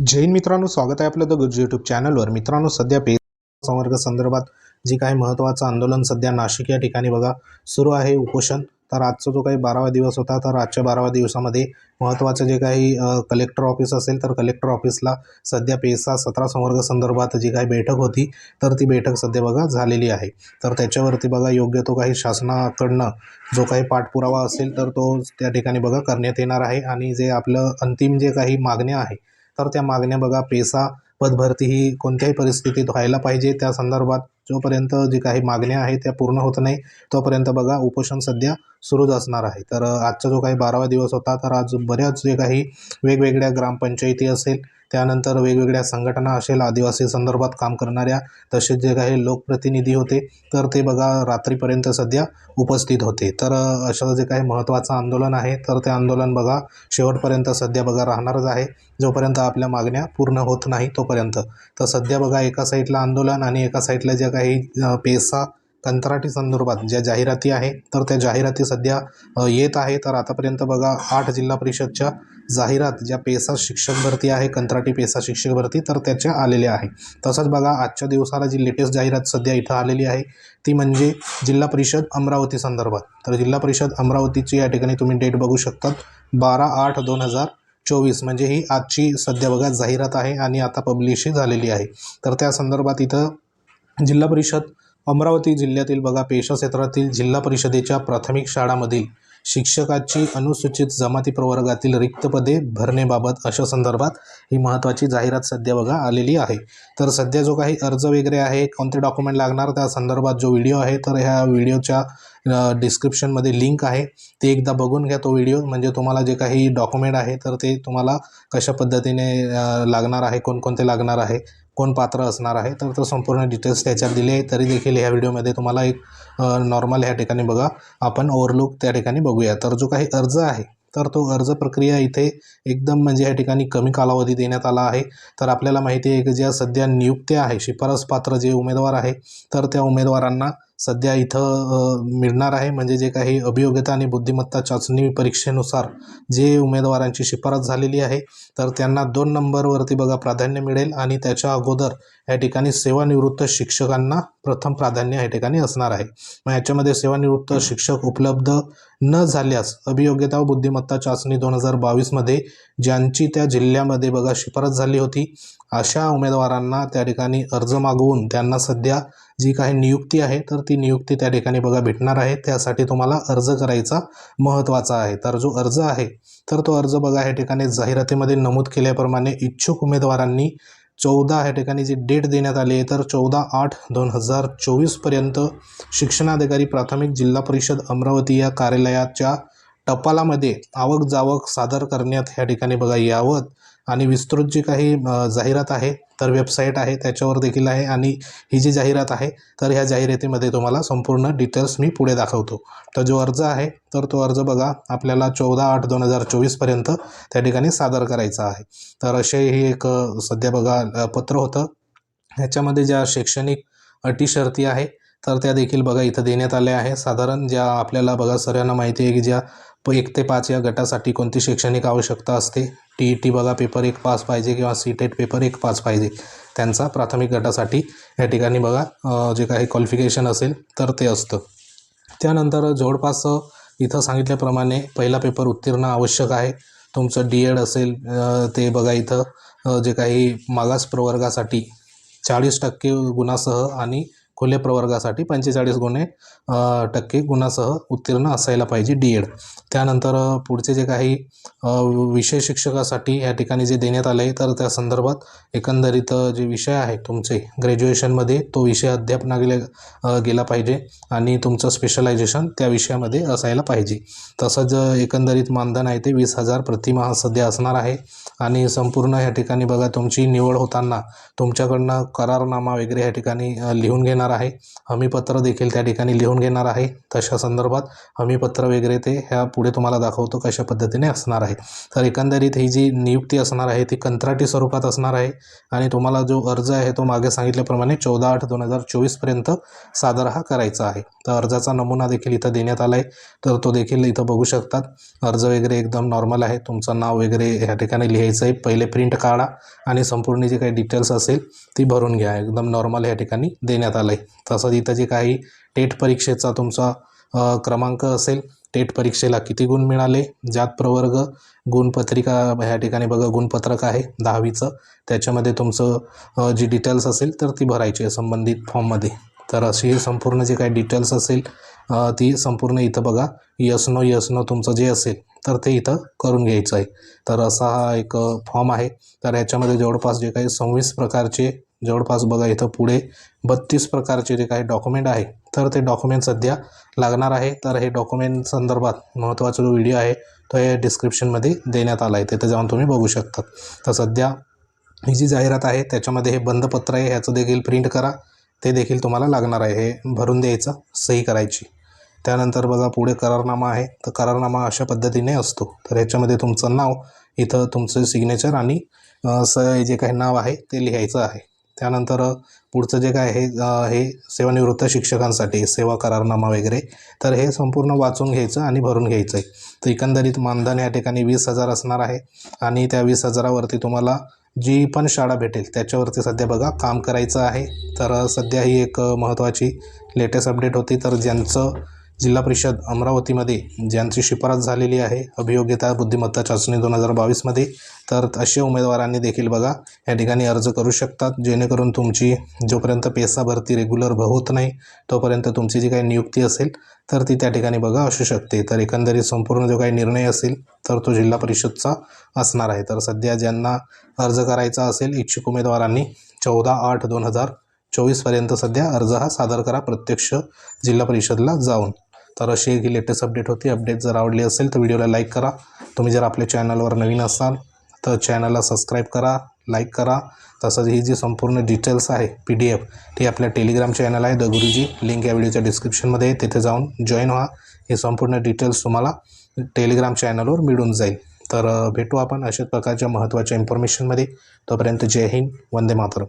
जैन मित्रांनो स्वागत आहे आपलं द गुरुजी यूट्यूब चॅनलवर मित्रांनो सध्या पे संवर्ग संदर्भात जी काही महत्त्वाचं आंदोलन सध्या नाशिक या ठिकाणी बघा सुरू आहे उपोषण. तर आजचा जो काही बारावा दिवस होता तर आजच्या बारावा दिवसामध्ये महत्त्वाचं जे काही कलेक्टर ऑफिस असेल तर कलेक्टर ऑफिसला सध्या पेसा सतरा संवर्ग संदर्भात जी काही बैठक होती तर ती बैठक सध्या बघा झालेली आहे. तर त्याच्यावरती बघा योग्य तो काही शासनाकडनं जो काही पाठपुरावा असेल तर तो त्या ठिकाणी बघा करण्यात येणार आहे. आणि जे आपलं अंतिम जे काही मागण्या आहे तर त्या मागण्या बघा पेसा पदभरती ही कोणत्याही परिस्थितीत व्हायला पाहिजे. त्या संदर्भात जोपर्यंत जी काही मागण्या आहेत त्या पूर्ण होत नाही तोपर्यंत बघा उपोषण सध्या सुरूच असणार आहे. तर आजचा जो काही बारावा दिवस होता तर आज बऱ्याच जे काही वेगवेगळ्या ग्रामपंचायती असेल त्यानंतर वेगवेगळ्या संघटना असेल आदिवासी संदर्भात काम करणाऱ्या तसेच जे काही लोकप्रतिनिधी होते तर ते बघा रात्रीपर्यंत सध्या उपस्थित होते. तर असं जे काही महत्त्वाचं आंदोलन आहे तर ते आंदोलन बघा शेवटपर्यंत सध्या बघा राहणारच आहे. जोपर्यंत आपल्या मागण्या पूर्ण होत नाही तोपर्यंत. तर सध्या बघा एका साईडला आंदोलन आणि एका साईडला ज्या काही पेसा कंत्राटी संदर्भात ज्या जाहिराती आहे तर त्या जाहिराती सध्या येत आहे तर आतापर्यंत बघा आठ जिल्हा परिषदच्या जाहिरात ज्या पेसा शिक्षक भरती आहे कंत्राटी पेसा शिक्षक भरती तर त्याच्या आलेल्या आहे तसंच बघा आजच्या दिवसाला जी लेटेस्ट जाहिरात सध्या इथं आलेली आहे ती म्हणजे जिल्हा परिषद अमरावती संदर्भात. तर जिल्हा परिषद अमरावतीची या ठिकाणी तुम्ही डेट बघू शकतात बारा आठ दोन हजार चोवीस. म्हणजे ही आजची सध्या बघा जाहिरात आहे आणि आता पब्लिशही झालेली आहे. तर त्या संदर्भात इथं जिल्हा परिषद अमरावती जिल्ह्यातील बघा पेशा क्षेत्रातील जिल्हा परिषदेच्या प्राथमिक शाळांमधील शिक्षकाची अनुसूचित जमाती प्रवर्गातील रिक्त पदे भरण्याबाबत अशा संदर्भात ही महत्त्वाची जाहिरात सध्या बघा आलेली आहे. तर सध्या जो काही अर्ज वगैरे आहे कोणते डॉक्युमेंट लागणार त्या संदर्भात जो व्हिडिओ आहे तर ह्या व्हिडिओच्या डिस्क्रिप्शनमध्ये लिंक आहे. ते एकदा बघून घ्या तो व्हिडिओ. म्हणजे तुम्हाला जे काही डॉक्युमेंट आहे तर ते तुम्हाला कशा पद्धतीने लागणार आहे कोणकोणते लागणार आहे कोण पात्र असणार आहे तर तो संपूर्ण डिटेल्स त्याच्यात दिले तरी देखील ह्या व्हिडिओमध्ये तुम्हाला एक नॉर्मल ह्या ठिकाणी बघा. आपण ओव्हरलुक त्या ठिकाणी बघूया. तर जो काही अर्ज आहे तर तो अर्ज प्रक्रिया इथे एकदम म्हणजे या ठिकाणी कमी कालावधी देण्यात आला आहे. तर आपल्याला माहिती आहे की ज्या सध्या नियुक्त्या आहे शिफारस पात्र जे उमेदवार आहे तर त्या उमेदवारांना सध्या इथं मिळणार आहे. म्हणजे जे काही अभियोग्यता आणि बुद्धिमत्ता चाचणी परीक्षेनुसार जे उमेदवारांची शिफारस झालेली आहे तर त्यांना दोन नंबरवरती बघा प्राधान्य मिळेल आणि त्याच्या अगोदर या ठिकाणी सेवानिवृत्त शिक्षकांना प्रथम प्राधान्य या ठिकाणी असणार आहे. मग याच्यामध्ये सेवानिवृत्त शिक्षक उपलब्ध न झाल्यास अभियोग्यता व बुद्धिमत्ता चाचणी दोन हजार बावीसमध्ये ज्यांची त्या जिल्ह्यामध्ये बघा शिफारस झाली होती अशा उमेदवारांना त्या ठिकाणी अर्ज मागवून त्यांना सध्या जी काही नियुक्ती आहे तर ती नियुक्ती त्या ठिकाणी बघा भेटणार आहे. त्यासाठी तुम्हाला अर्ज करायचा महत्त्वाचा आहे. तर जो अर्ज आहे तर तो अर्ज बघा या ठिकाणी जाहिरातीमध्ये नमूद केल्याप्रमाणे इच्छुक उमेदवारांनी चौदा ह्या ठिकाणी जी डेट देण्यात आली आहे तर चौदा आठ दोन हजार चोवीसपर्यंत शिक्षणाधिकारी प्राथमिक जिल्हा परिषद अमरावती या कार्यालयाच्या टपालामध्ये आवक जावक सादर करण्यात ह्या ठिकाणी बघा यावं आणि विस्तृत जी काही जाहिरात आहे तर वेबसाईट आहे त्याच्यावर देखील आहे. आणि ही जी जाहिरात आहे तर ह्या जाहिरातीमध्ये तुम्हाला संपूर्ण डिटेल्स मी पुढे दाखवतो. तर जो अर्ज आहे तर तो अर्ज बघा आपल्याला चौदा आठ दोन हजार चोवीसपर्यंत त्या ठिकाणी सादर करायचा आहे. तर असे ही एक सध्या बघा पत्र होतं. ह्याच्यामध्ये ज्या शैक्षणिक अटी शर्ती आहे तर त्या देखील बघा इथं देण्यात आल्या आहे साधारण ज्या आपल्याला बघा सर्वांना माहिती आहे की ज्या प एक ते पाच या गटासाठी कोणती शैक्षणिक आवश्यकता असते? टी ई टी बघा पेपर एक पास पाहिजे किंवा सी टेट पेपर एक पास पाहिजे. त्यांचा प्राथमिक गटासाठी या ठिकाणी बघा जे काही क्वालिफिकेशन असेल तर ते असतं. त्यानंतर जवळपास इथं सांगितल्याप्रमाणे पहिला पेपर उत्तीर्ण आवश्यक आहे. तुमचं डी एड असेल ते बघा इथं जे काही मागास प्रवर्गासाठी चाळीस टक्के गुणासह आणि खुल्या प्रवर्गासाठी पंचेचाळीस गुणे टक्के गुणासह उत्तीर्ण असायला पाहिजे डी एड त्यानंतर पुढचे जे काही विषय शिक्षकासाठी या ठिकाणी जे देण्यात आले आहे तर त्या संदर्भात एकंदरीत जे विषय आहे तुमचे ग्रॅज्युएशनमध्ये तो विषय अध्यापना गेले गेला पाहिजे आणि तुमचं स्पेशलायझेशन त्या विषयामध्ये असायला पाहिजे. तसंच एकंदरीत मानधन आहे ते वीस हजार प्रतिमाह सध्या असणार आहे आणि संपूर्ण या ठिकाणी बघा तुमची निवड होताना तुमच्याकडनं करारनामा वगैरे या ठिकाणी लिहून घेणं घेणार आहे. हमीपत्र देखील त्या ठिकाणी लिहून घेणार आहे. तशा संदर्भात हमीपत्र वगैरे ते ह्या पुढे तुम्हाला दाखवतो कशा पद्धतीने असणार आहे. तर एकंदरीत ही जी नियुक्ती असणार आहे ती कंत्राटी स्वरूपात असणार आहे आणि तुम्हाला जो अर्ज आहे तो मागे सांगितल्याप्रमाणे चौदा आठ दोन हजार चोवीसपर्यंत सादर हा करायचा आहे. तर अर्जाचा नमुना देखील इथं देण्यात आला आहे तर तो देखील इथं बघू शकतात. अर्ज वगैरे एकदम नॉर्मल आहे. तुमचं नाव वगैरे ह्या ठिकाणी लिहायचं आहे पहिले प्रिंट काढा आणि संपूर्ण जी काही डिटेल्स असेल ती भरून घ्या. एकदम नॉर्मल ह्या ठिकाणी देण्यात आलं आहे तसंच इथं जे काही टेट परीक्षेचा तुमचा क्रमांक असेल टेट परीक्षेला किती गुण मिळाले? जात प्रवर्ग गुणपत्रिका ह्या ठिकाणी बघा गुणपत्रक आहे दहावीचं. त्याच्यामध्ये तुमचं जी डिटेल्स असेल तर ती भरायची आहे संबंधित फॉर्ममध्ये तर अशी संपूर्ण जे काही डिटेल्स असेल ती संपूर्ण इथं बघा. यस नो यस नो तुमचं जे असेल तर ते इथं करून घ्यायचं आहे. तर असा हा एक फॉर्म आहे. तर ह्याच्यामध्ये जवळपास जे काही सव्वीस प्रकारचे जवळपास बघा इथं पुढे बत्तीस प्रकारचे जे काही डॉक्युमेंट आहे तर ते डॉक्युमेंट सध्या लागणार आहे. तर हे डॉक्युमेंट संदर्भात महत्त्वाचा जो व्हिडिओ आहे तो या डिस्क्रिप्शनमध्ये देण्यात आला आहे. तिथे जाऊन तुम्ही बघू शकता. तर सध्या ही जी जाहिरात आहे त्याच्यामध्ये हे बंदपत्र आहे ह्याचं देखील प्रिंट करा. ते देखील तुम्हाला लागणार आहे. हे भरून द्यायचं सही करायची. त्यानंतर बघा पुढे करारनामा आहे. तर करारनामा अशा पद्धतीने असतो. तर ह्याच्यामध्ये तुमचं नाव इथं तुमचं सिग्नेचर आणि स जे काही नाव आहे ते लिहायचं आहे. त्यानंतर पुढचं जे काय आहे हे सेवानिवृत्त शिक्षकांसाठी सेवा करारनामा वगैरे तर हे संपूर्ण वाचून घ्यायचं आणि भरून घ्यायचं आहे तर एकंदरीत मानधन या ठिकाणी वीस हजार असणार आहे आणि त्या वीस हजारावरती तुम्हाला जी पण शाळा भेटेल त्याच्यावरती सध्या बघा काम करायचं आहे. तर सध्या ही एक महत्त्वाची लेटेस्ट अपडेट होती. तर ज्यांचं जिल्हा परिषद अमरावतीमध्ये ज्यांची शिफारस झालेली आहे अभियोग्यता बुद्धिमत्ता चाचणी दोन हजार बावीसमध्ये तर असे उमेदवारांनी देखील बघा या ठिकाणी अर्ज करू शकतात जेणेकरून तुमची जोपर्यंत पेसा भरती रेग्युलर होत नाही तोपर्यंत तुमची जी काही नियुक्ती असेल तर ती त्या ठिकाणी बघा असू शकते. तर एकंदरीत संपूर्ण जो काही निर्णय असेल तर तो जिल्हा परिषदचा असणार आहे. तर सध्या ज्यांना अर्ज करायचा असेल इच्छुक उमेदवारांनी चौदा आठ दोन हजार चोवीसपर्यंत सध्या अर्ज हा सादर करा प्रत्यक्ष जिल्हा परिषदला जाऊन. तर अशी ही लेटेस्ट अपडेट होती. अपडेट जर आवडली असेल तर व्हिडिओला लाईक करा. तुम्ही जर आपल्या चॅनलवर नवीन असाल तर चॅनलला सबस्क्राईब करा लाईक करा. तसंच ही जी संपूर्ण डिटेल्स आहे पी डी एफ ती आपल्या टेलिग्राम चॅनल आहे. द गुरुजी. लिंक या व्हिडिओच्या डिस्क्रिप्शनमध्ये आहे. तिथे जाऊन जॉईन व्हा. हे संपूर्ण डिटेल्स तुम्हाला टेलिग्राम चॅनलवर मिळून जाईल. तर भेटू आपण अशाच प्रकारच्या महत्त्वाच्या इन्फॉर्मेशनमध्ये तोपर्यंत जय हिंद. वंदे मातरम.